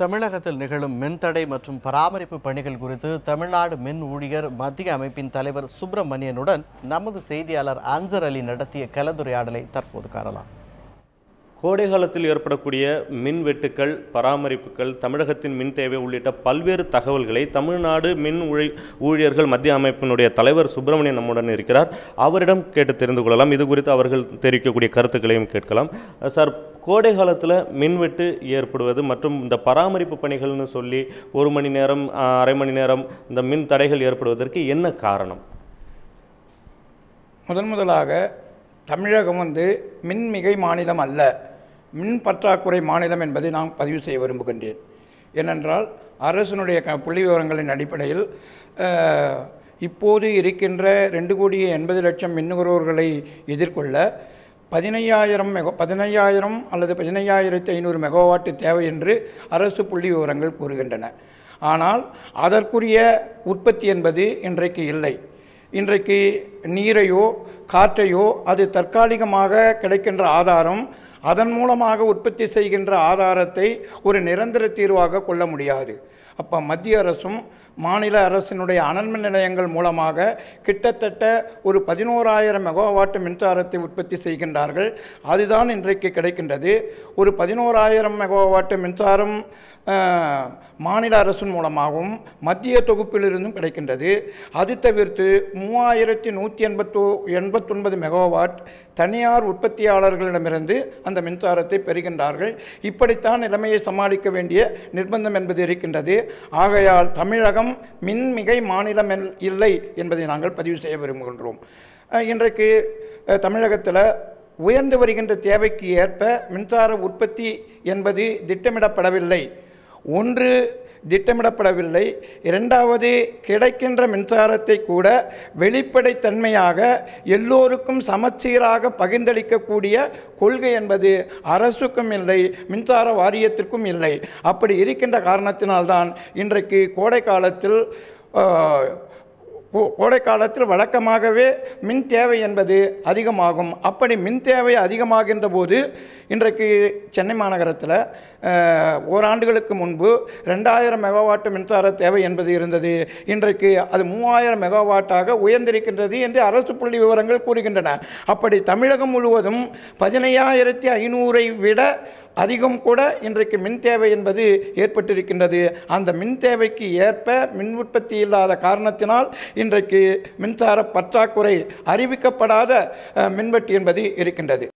தமிழகத்தில் நிகழும் மின்தடை மற்றும் பராமரிப்பு பணிகள் குறித்து தமிழ்நாடு மின் ஊழியர் மத்திய அமைப்பின் தலைவர் சுப்பிரமணியனுடன் நமது செய்தியாளர் அன்சர் அலி நடத்திய கலந்துரையாடலை தற்போது காணலாம். கோடை காலத்தில் ஏற்படக்கூடிய மின் வெட்டுக்கள் பராமரிப்புகள் தமிழகத்தின் மின் தேவை உள்ளிட்ட பல்வேறு தகவல்களை தமிழ்நாடு மின் ஊழி ஊழியர்கள் மத்திய அமைப்பினுடைய தலைவர் சுப்பிரமணியன் நம்முடன் இருக்கிறார். அவரிடம் கேட்டு தெரிந்து கொள்ளலாம். இது குறித்து அவர்கள் தெரிவிக்கக்கூடிய கருத்துக்களையும் கேட்கலாம். சார் கோடை காலத்தில் மின்வெட்டு ஏற்படுவது மற்றும் இந்த பராமரிப்பு பணிகள்னு சொல்லி ஒரு மணி நேரம் அரை மணி நேரம் இந்த மின் தடைகள் ஏற்படுவதற்கு என்ன காரணம்? முதன் முதலாக தமிழகம் வந்து மின்மிகை மாநிலம் அல்ல. மின் பற்றாக்குறை மாநிலம் என்பதை நான் பதிவு செய்ய விரும்புகின்றேன். ஏனென்றால் அரசினுடைய க புள்ளி விவரங்களின் அடிப்படையில் இப்போது இருக்கின்ற ரெண்டு கோடியே எண்பது லட்சம் மின் நுகர்வோர்களை எதிர்கொள்ள பதினையாயிரம் மெகோ பதினையாயிரம் அல்லது பதினையாயிரத்தி ஐநூறு மெகாவாட்டு தேவை என்று அரசு புள்ளி விவரங்கள் கூறுகின்றன. ஆனால் அதற்குரிய உற்பத்தி என்பது இன்றைக்கு இல்லை. இன்றைக்கு நீரையோ காற்றையோ அது தற்காலிகமாக கிடைக்கின்ற ஆதாரம் அதன் மூலமாக உற்பத்தி செய்கின்ற ஆதாரத்தை ஒரு நிரந்தர தீர்வாக கொள்ள முடியாது. அப்போ மத்திய அரசும் மாநில அரசினுடைய அனல்மின் நிலையங்கள் மூலமாக கிட்டத்தட்ட ஒரு பதினோராயிரம் மெகாவாட் மின்சாரத்தை உற்பத்தி செய்கின்றார்கள். அதுதான் இன்றைக்கு கிடைக்கின்றது. ஒரு பதினோராயிரம் மெகாவாட் மின்சாரம் மாநில அரசின் மூலமாகவும் மத்திய தொகுப்பிலிருந்தும் கிடைக்கின்றது. அது தவிர்த்து மூவாயிரத்தி நூற்றி எண்பத்தோ எண்பத்தொன்பது மெகாவாட் தனியார் உற்பத்தியாளர்களிடமிருந்து அந்த மின்சாரத்தை பெறுகின்றார்கள். இப்படித்தான் நிலைமையை சமாளிக்க வேண்டிய நிர்பந்தம் என்பது இருக்கின்றது. ஆகையால் தமிழகம் மின்மிகை மாநிலம் இல்லை என்பதை நாங்கள் பதிவு செய்ய விரும்புகின்றோம். இன்றைக்கு தமிழகத்தில் உயர்ந்து வருகின்ற தேவைக்கு ஏற்ப மின்சார உற்பத்தி என்பது திட்டமிடப்படவில்லை. ஒன்று திட்டமிடப்படவில்லை. இரண்டாவது கிடைக்கின்ற மின்சாரத்தை கூட வெளிப்படைத்தன்மையாக எல்லோருக்கும் சமச்சீராக பகிர்ந்தளிக்கக்கூடிய கொள்கை என்பது அரசுக்கும் இல்லை மின்சார வாரியத்திற்கும் இல்லை. அப்படி இருக்கின்ற காரணத்தினால்தான் இன்றைக்கு கோடை காலத்தில் கோடை காலத்தில் வழக்கமாகவே மின் தேவை என்பது அதிகமாகும். அப்படி மின் தேவை அதிகமாகின்ற போது இன்றைக்கு சென்னை மாநகரத்தில் ஓராண்டுகளுக்கு முன்பு ரெண்டாயிரம் மெகாவாட் மின்சார தேவை என்பது இருந்தது. இன்றைக்கு அது மூவாயிரம் மெகாவாட்டாக உயர்ந்திருக்கின்றது என்று அரசு புள்ளி விவரங்கள் கூறுகின்றன. அப்படி தமிழகம் முழுவதும் பதினையாயிரத்தி ஐநூறை விட அதிகம் கூட இன்றைக்கு மின் தேவை என்பது ஏற்பட்டிருக்கின்றது. அந்த மின் தேவைக்கு ஏற்ப மின் உற்பத்தி இல்லாத காரணத்தினால் இன்றைக்கு மின்சார பற்றாக்குறை அறிவிக்கப்படாத மின்வெட்டு என்பது இருக்கின்றது.